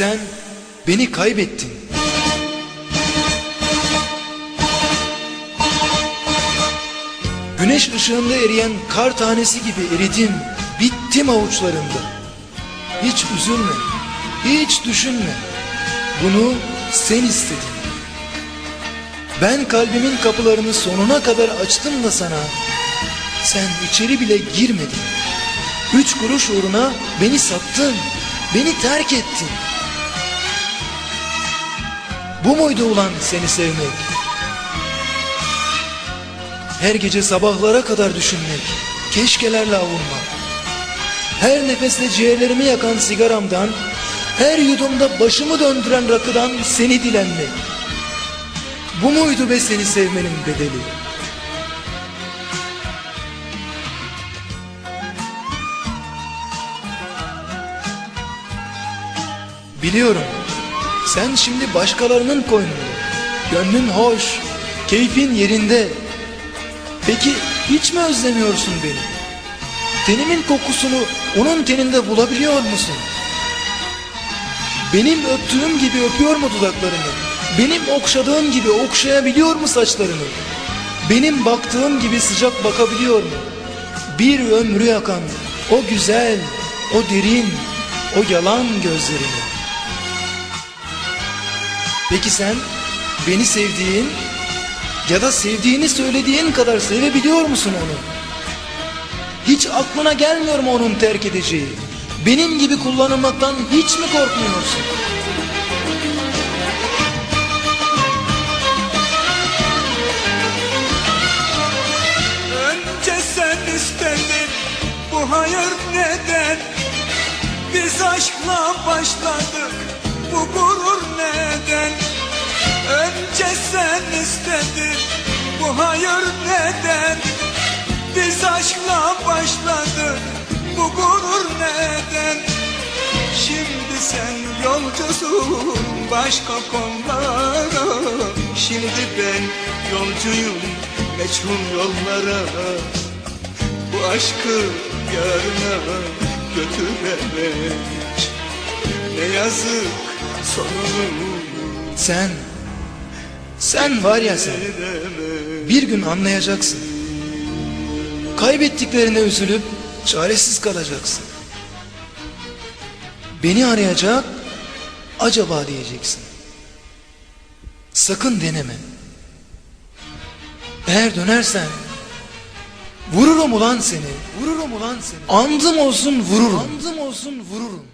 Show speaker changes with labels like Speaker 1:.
Speaker 1: Sen beni kaybettin. Güneş ışığında eriyen kar tanesi gibi eridim, bittim avuçlarında. Hiç üzülme, hiç düşünme. Bunu sen istedin. Ben kalbimin kapılarını sonuna kadar açtım da sana. Sen içeri bile girmedin. Üç kuruş uğruna beni sattın, beni terk ettin. Bu muydu ulan seni sevmek? Her gece sabahlara kadar düşünmek, keşkelerle avunmak. Her nefesle ciğerlerimi yakan sigaramdan, her yudumda başımı döndüren rakıdan seni dilenmek. Bu muydu be seni sevmenin bedeli? Biliyorum. Sen şimdi başkalarının koynunda. Gönlün hoş, keyfin yerinde. Peki hiç mi özlemiyorsun beni? Tenimin kokusunu onun teninde bulabiliyor musun? Benim öptüğüm gibi öpüyor mu dudaklarını? Benim okşadığım gibi okşayabiliyor mu saçlarını? Benim baktığım gibi sıcak bakabiliyor mu? Bir ömrü yakan o güzel, o derin, o yalan gözlerini. Peki sen beni sevdiğin ya da sevdiğini söylediğin kadar sevebiliyor musun onu? Hiç aklına gelmiyor mu onun terk edeceği? Benim gibi kullanılmaktan hiç mi korkmuyorsun?
Speaker 2: Önce sen istedin bu hayır neden Biz aşkla başladık bu gurur neden Önce sen istedin aşkla başladık bu gurur neden? Şimdi sen yolcusun başka konulara. Şimdi ben yolcuyum meçhul yollara. Bu aşkı yarına götürememiş Ne yazık sonunu
Speaker 1: Sen, sen var ya sen bir gün anlayacaksın. Kaybettiklerine üzülüp çaresiz kalacaksın. Beni arayacak, acaba diyeceksin. Sakın deneme. Eğer dönersen vururum ulan seni. Vururum ulan seni. Andım olsun vururum. Andım olsun vururum.